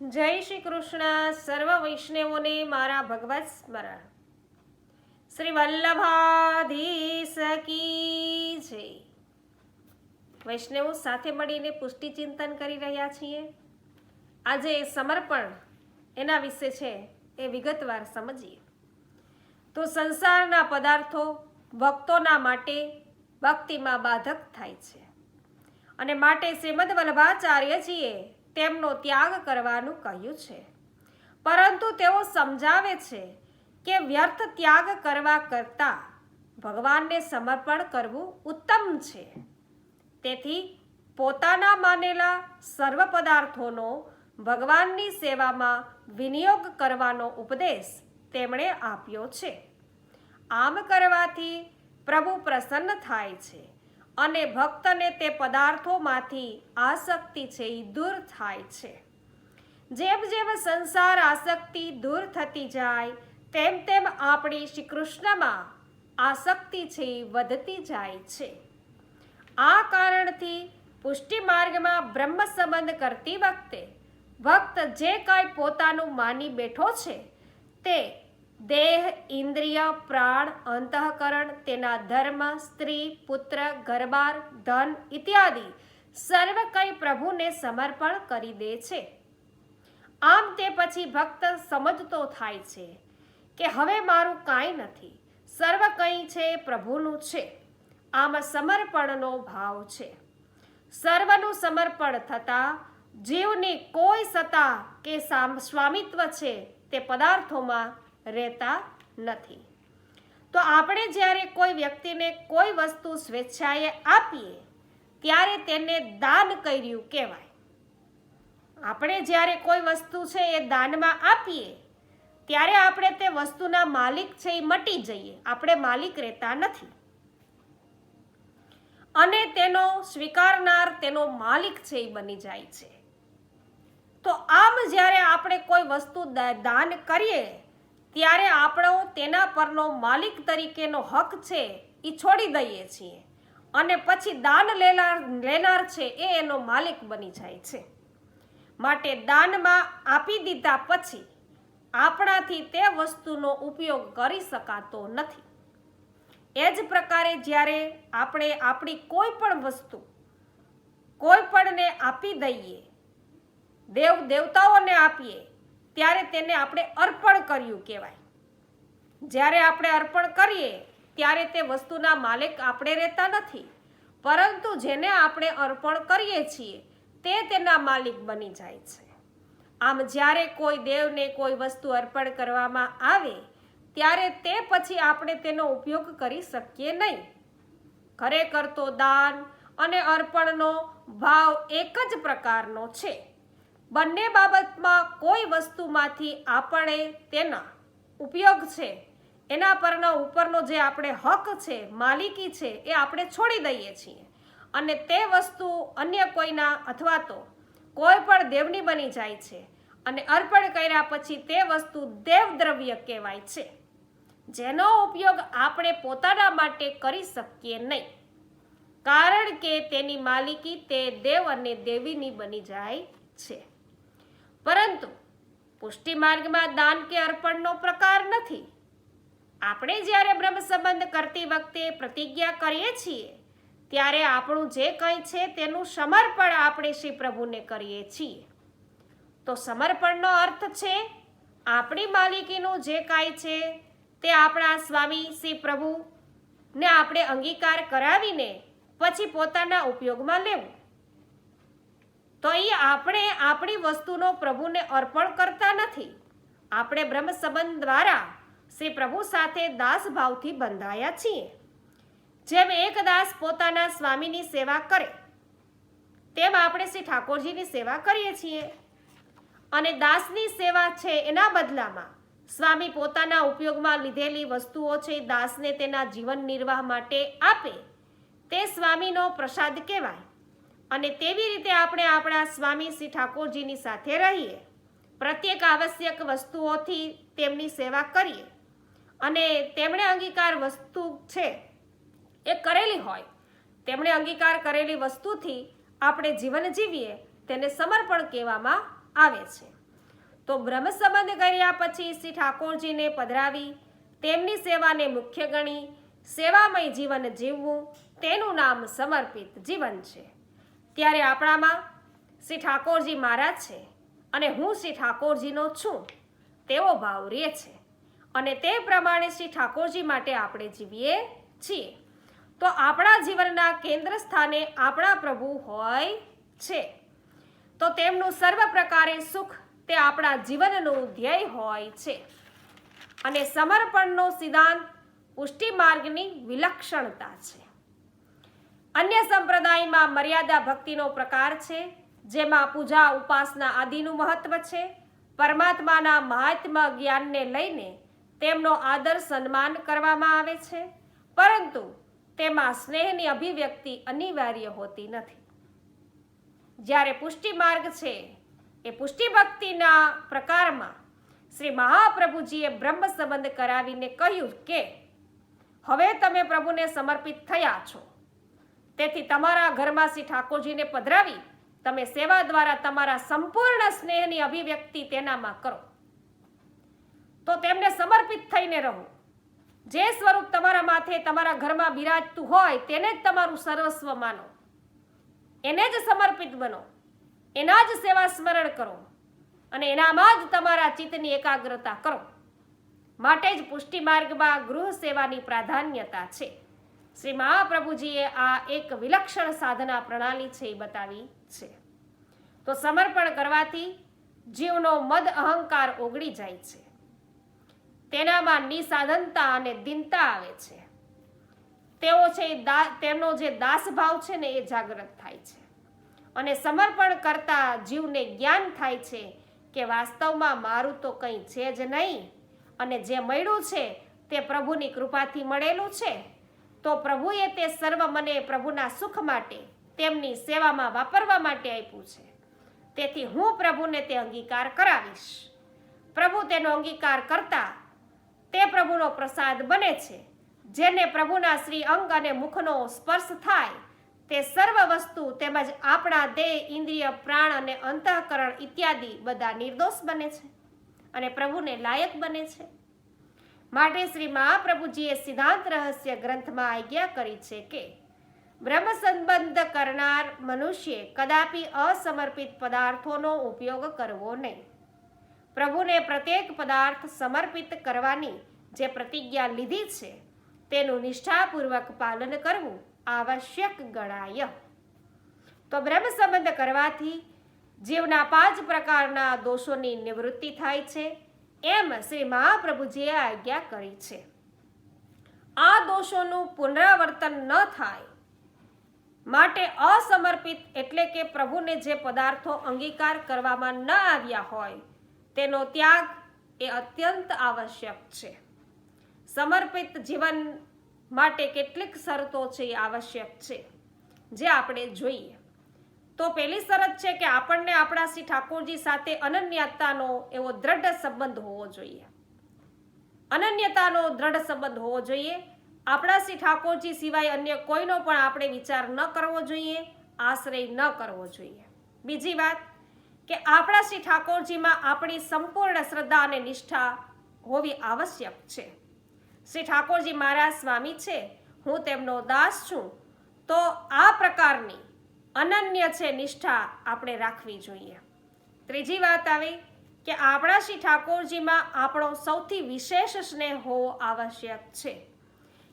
જય શ્રી કૃષ્ણ. સર્વ વૈષ્ણવોને મારા ભગવત સ્મરણ. શ્રી વલ્લભાધીશ કી જય. વૈષ્ણવો સાથે મળીને પુષ્ટિ ચિંતન કરી રહ્યા છીએ. આજે સમર્પણ એના વિશે છે એ વિગતવાર સમજીએ. તો સંસારના પદાર્થો ભક્તોના માટે ભક્તિમાં બાધક થાય છે. અને માટે શ્રીમદ વલ્લભાચાર્યજીએ તેમનો ત્યાગ કરવાનું કહ્યું છે. પરંતુ તેઓ સમજાવે છે કે વ્યર્થ ત્યાગ કરવા કરતાં ભગવાનને સમર્પણ કરવું ઉત્તમ છે. તેથી પોતાના માનેલા સર્વ પદાર્થોનો ભગવાનની સેવામાં વિનિયોગ કરવાનો ઉપદેશ તેમણે આપ્યો છે. આમ કરવાથી પ્રભુ પ્રસન્ન થાય છે. અને ભક્તને તે પદાર્થોમાંથી આસક્તિ છે એ દૂર થાય છે. જેમ જેમ સંસાર આસક્તિ દૂર થતી જાય, તેમ તેમ આપણી શ્રી કૃષ્ણમાં આસક્તિ છે એ વધતી જાય છે. આ કારણથી પુષ્ટિ માર્ગમાં બ્રહ્મ સંબંધ કરતી વખતે ભક્ત જે કાંઈ પોતાનું માની બેઠો છે, તે દેહ, ઇન્દ્રિય, પ્રાણ, અંતઃકરણ, તેના ધર્મ, સ્ત્રી, પુત્ર, ઘરબાર, ધન ઇત્યાદિ સર્વ કંઈ પ્રભુને સમર્પણ કરી દે છે. આમ તે પછી ભક્ત સમજતો થાય છે કે હવે મારું કાંઈ નથી. સર્વ કંઈ છે પ્રભુનું છે. આમ સમર્પણનો ભાવ છે. સર્વનું સમર્પણ થતાં જીવની કોઈ સત્તા કે સ્વામિત્વ છે તે પદાર્થોમાં રહેતા નથી. તો આપણે જ્યારે કોઈ વ્યક્તિને કોઈ વસ્તુ સ્વેચ્છાએ આપીએ, ત્યારે તેને દાન કર્યું કહેવાય. આપણે જ્યારે કોઈ વસ્તુ છે એ દાનમાં આપીએ, ત્યારે આપણે તે વસ્તુના માલિક છે એ મટી જઈએ. આપણે માલિક રહેતા નથી. અને તેનો સ્વીકારનાર, તેનો માલિક છે એ બની જાય છે. તો આમ જ્યારે આપણે કોઈ વસ્તુ દાન કરીએ ત્યારે આપણો તેના પરનો માલિક તરીકેનો હક છે એ છોડી દઈએ છીએ. અને પછી દાન લેનાર લેનાર છે એ એનો માલિક બની જાય છે. માટે દાનમાં આપી દીધા પછી આપણાથી તે વસ્તુનો ઉપયોગ કરી શકાતો નથી. એ જ પ્રકારે જ્યારે આપણે આપણી કોઈ પણ વસ્તુ કોઈ પણને આપી દઈએ દેવ દેવતાઓને આપીએ ત્યારે તેને આપણે અર્પણ કર્યું કહેવાય. જ્યારે આપણે અર્પણ કરીએ, ત્યારે તે વસ્તુના માલિક આપણે રહેતા નથી. પરંતુ જેને આપણે અર્પણ કરીએ છીએ, તે તેના માલિક બની જાય છે. આમ જ્યારે કોઈ દેવને કોઈ વસ્તુ અર્પણ કરવામાં આવે, ત્યારે તે પછી આપણે તેનો ઉપયોગ કરી શકીએ નહીં. ખરેખર તો દાન અને અર્પણનો ભાવ એક જ પ્રકારનો છે. બંને બાબતમાં કોઈ વસ્તુમાંથી આપણે તેના ઉપયોગ છે, એના પરના ઉપરનો જે આપણે હક છે, માલિકી છે, એ આપણે છોડી દઈએ છીએ. અને તે વસ્તુ અન્ય કોઈના અથવા તો કોઈ પણ દેવની બની જાય છે અને અર્પણ કર્યા પછી તે વસ્તુ દેવદ્રવ્ય કહેવાય છે. જેનો ઉપયોગ આપણે પોતાના માટે કરી શકીએ નહીં. કારણ કે તેની માલિકી તે દેવ અને દેવીની બની જાય છે. પરંતુ પુષ્ટિ માર્ગમાં દાન કે અર્પણનો પ્રકાર નથી. આપણે જ્યારે બ્રહ્મ સંબંધ કરતી વખતે પ્રતિજ્ઞા કરીએ છીએ, ત્યારે આપણું જે કંઈ છે તેનું સમર્પણ આપણે શ્રી પ્રભુને કરીએ છીએ. તો સમર્પણનો અર્થ છે, આપણી માલિકીનું જે કાંઈ છે તે આપણા સ્વામી શ્રી પ્રભુને આપણે અંગીકાર કરાવીને પછી પોતાના ઉપયોગમાં લેવું. તો એ આપણે આપણી વસ્તુનો પ્રભુને અર્પણ કરતા નથી. આપણે બ્રહ્મ સંબંધ દ્વારા શ્રી પ્રભુ સાથે દાસ ભાવથી બંધાયા છીએ. જેમ એક દાસ પોતાના સ્વામીની સેવા કરે, તેમ આપણે શ્રી ઠાકોરજીની સેવા કરીએ છીએ. અને દાસની સેવા છે એના બદલામાં સ્વામી પોતાના ઉપયોગમાં લીધેલી વસ્તુઓ છે દાસને તેના જીવન નિર્વાહ માટે આપે. તે સ્વામીનો પ્રસાદ કહેવાય. અને તેવી રીતે આપણે આપણા સ્વામી શ્રી ઠાકોરજીની સાથે રહીએ. પ્રત્યેક આવશ્યક વસ્તુઓથી તેમની સેવા કરીએ. અને તેમણે અંગીકાર વસ્તુ છે એ કરેલી હોય, તેમણે અંગીકાર કરેલી વસ્તુથી આપણે જીવન જીવીએ તેને સમર્પણ કહેવામાં આવે છે. તો બ્રહ્મ સંબંધ કર્યા પછી શ્રી ઠાકોરજીને પધરાવી, તેમની સેવાને મુખ્ય ગણી, સેવામય જીવન જીવવું, તેનું નામ સમર્પિત જીવન છે. ત્યારે આપણામાં શ્રી ઠાકોરજી મારા છે અને હું શ્રી ઠાકોરજીનો છું. તેવો ભાવ રહે છે અને તે પ્રમાણે શ્રી ઠાકોરજી માટે આપણે જીવીએ છીએ. તો આપણા જીવનના કેન્દ્ર સ્થાને આપણા પ્રભુ હોય છે. તો તેમનું સર્વ પ્રકારે સુખ તે આપણા જીવનનું ધ્યેય હોય છે. અને સમર્પણનો સિદ્ધાંત પુષ્ટિ માર્ગની વિલક્ષણતા છે. અન્ય સંપ્રદાયમાં મર્યાદા ભક્તિનો પ્રકાર છે, જેમાં પૂજા ઉપાસના આદિનું મહત્વ છે. પરમાત્માના મહાત્મા જ્ઞાનને લઈને તેમનો આદર સન્માન કરવામાં આવે છે, પરંતુ તેમાં સ્નેહની અભિવ્યક્તિ અનિવાર્ય હોતી નથી. જ્યારે પુષ્ટિ માર્ગ છે, એ પુષ્ટિ ભક્તિના પ્રકારમાં શ્રી મહાપ્રભુજીએ બ્રહ્મ સંબંધ કરાવીને કહ્યું કે, હવે તમે પ્રભુને સમર્પિત થયા છો. તેથી તમારા ઘરમાં શ્રી ઠાકોરજીને પધરાવી તમે સેવા દ્વારા તમારા સંપૂર્ણ સ્નેહની અભિવ્યક્તિ તેનામાં કરો. તો તેમને સમર્પિત થઈને રહો. જે સ્વરૂપ તમારા માથે તમારા ઘરમાં બિરાજતું હોય તેને જ તમારું સર્વસ્વ માનો. એને જ સમર્પિત બનો. એના જ સેવા સ્મરણ કરો અને એનામાં જ તમારા ચિત્તની એકાગ્રતા કરો. માટે જ પુષ્ટિ માર્ગમાં ગૃહ સેવાની પ્રાધાન્યતા છે. શ્રી મહાપ્રભુજીએ આ એક વિલક્ષણ સાધના પ્રણાલી છે એ બતાવી છે. તો સમર્પણ કરવાથી જીવનો મદ અહંકાર ઓગળી જાય છે. તેનામાં નિસાધનતા અને દિનતા આવે છે. તેઓ છે તેમનો જે દાસભાવ છે ને એ જાગૃત થાય છે. અને સમર્પણ કરતા જીવને જ્ઞાન થાય છે કે વાસ્તવમાં મારું તો કંઈ છે જ નહીં અને જે મળ્યું છે તે પ્રભુની કૃપાથી મળેલું છે. તો પ્રભુએ તે સર્વ મને પ્રભુના સુખ માટે, તેમની સેવામાં વાપરવા માટે આપ્યું છે. તેથી હું પ્રભુને તે અંગીકાર કરાવીશ. પ્રભુ તેનો અંગીકાર કરતા તે પ્રભુનો પ્રસાદ બને છે. જેને પ્રભુના શ્રી અંગ અને મુખનો સ્પર્શ થાય, તે સર્વ વસ્તુ તેમજ આપણા દેહ, ઇન્દ્રિય, પ્રાણ અને અંતઃકરણ ઇત્યાદિ બધા નિર્દોષ બને છે અને પ્રભુને લાયક બને છે. માટે શ્રી મહાપ્રભુજીએ સિદ્ધાંત રહસ્ય ગ્રંથમાં આજ્ઞા કરી છે કે બ્રહ્મ સંબંધ કરનાર મનુષ્ય કદાપી અસમર્પિત પદાર્થોનો ઉપયોગ કરવો નહીં. પ્રભુને પ્રત્યેક પદાર્થ સમર્પિત કરવાની જે પ્રતિજ્ઞા લીધી છે, તેનું નિષ્ઠાપૂર્વક પાલન કરવું આવશ્યક ગણાય. તો બ્રહ્મ સંબંધ કરવાથી જીવના પાંચ પ્રકારના દોષોની નિવૃત્તિ થાય છે. એમ શ્રી મહાપ્રભુજીએ આજ્ઞા કરી છે. આ દોષોનું પુનરાવર્તન ન થાય માટે અસમર્પિત એટલે કે પ્રભુને જે પદાર્થો અંગીકાર કરવામાં ન આવ્યા હોય, તેનો ત્યાગ એ અત્યંત આવશ્યક છે. સમર્પિત જીવન માટે કેટલીક શરતો છે એ આવશ્યક છે, જે આપણે જોઈએ. તો પહેલી શરત છે કે આપણને આપણા શ્રી ઠાકોરજી સાથે અનન્યતાનો એવો દ્રઢ સંબંધ હોવો જોઈએ. અનન્યતાનો દ્રઢ સંબંધ હોવો જોઈએ. આપણા શ્રી ઠાકોરજી સિવાય અન્ય કોઈનો પણ આપણે વિચાર ન કરવો જોઈએ આશ્રય ન કરવો જોઈએ. બીજી વાત કે આપણા શ્રી ઠાકોરજીમાં આપણી સંપૂર્ણ શ્રદ્ધા અને નિષ્ઠા હોવી આવશ્યક છે. શ્રી ઠાકોરજી મારા સ્વામી છે, હું તેમનો દાસ છું, તો આ પ્રકારની અનન્ય છે નિષ્ઠા આપણે રાખવી જોઈએ. ત્રીજી વાત આવી કે આપણા શ્રી ઠાકોરજીમાં આપણો સૌથી વિશેષ સ્નેહ હોવો આવશ્યક છે.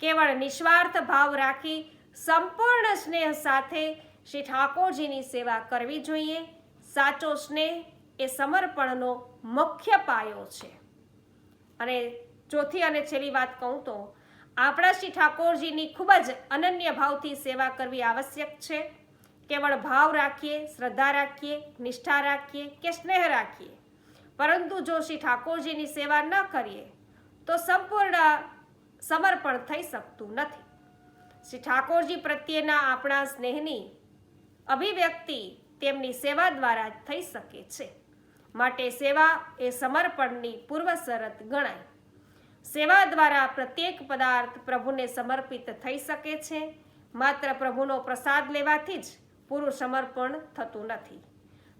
કેવળ નિસ્વાર્થ ભાવ રાખી સંપૂર્ણ સ્નેહ સાથે શ્રી ઠાકોરજીની સેવા કરવી જોઈએ. સાચો સ્નેહ એ સમર્પણનો મુખ્ય પાયો છે. અને ચોથી અને છેલ્લી વાત કહું તો, આપણા શ્રી ઠાકોરજીની ખૂબ જ અનન્ય ભાવથી સેવા કરવી આવશ્યક છે. કેવળ ભાવ રાખીએ, શ્રદ્ધા રાખીએ, નિષ્ઠા રાખીએ કે સ્નેહ રાખીએ. પરંતુ જો શ્રી ઠાકોરજીની સેવા ન કરીએ, તો સંપૂર્ણ સમર્પણ થઈ શકતું નથી. શ્રી ઠાકોરજી પ્રત્યેના આપણા સ્નેહની અભિવ્યક્તિ તેમની સેવા દ્વારા થઈ શકે છે. માટે સેવા એ સમર્પણની પૂર્વ શરત ગણાય. સેવા દ્વારા પ્રત્યેક પદાર્થ પ્રભુને સમર્પિત થઈ શકે છે. માત્ર પ્રભુનો પ્રસાદ લેવાથી જ પૂરું સમર્પણ થતું નથી.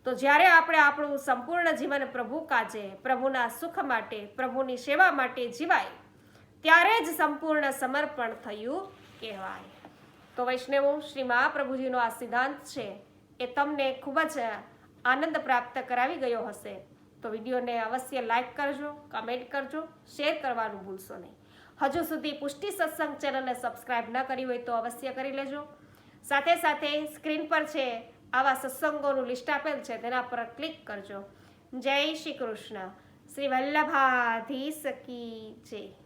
તો જ્યારે આપણે આપણું સંપૂર્ણ જીવન પ્રભુ કાજે, પ્રભુના સુખ માટે, પ્રભુની સેવા માટે જીવાય, ત્યારે જ સંપૂર્ણ સમર્પણ થયું કહેવાય. તો વૈષ્ણવો, શ્રી મહાપ્રભુજીનો આ સિદ્ધાંત છે એ તમને ખૂબ જ આનંદ પ્રાપ્ત કરાવી ગયો હશે. તો વિડીયોને અવશ્ય લાઈક કરજો, કમેન્ટ કરજો, શેર કરવાનું ભૂલશો નહીં. હજુ સુધી પુષ્ટિ સત્સંગ ચેનલને સબસ્ક્રાઇબ ન કરી હોય તો અવશ્ય કરી લેજો. સાથે સાથે સ્ક્રીન પર છે આવા સત્સંગોનું લિસ્ટ આપેલ છે, તેના પર ક્લિક કરજો. જય શ્રી કૃષ્ણ. શ્રી વલ્લભાધી સકી જય.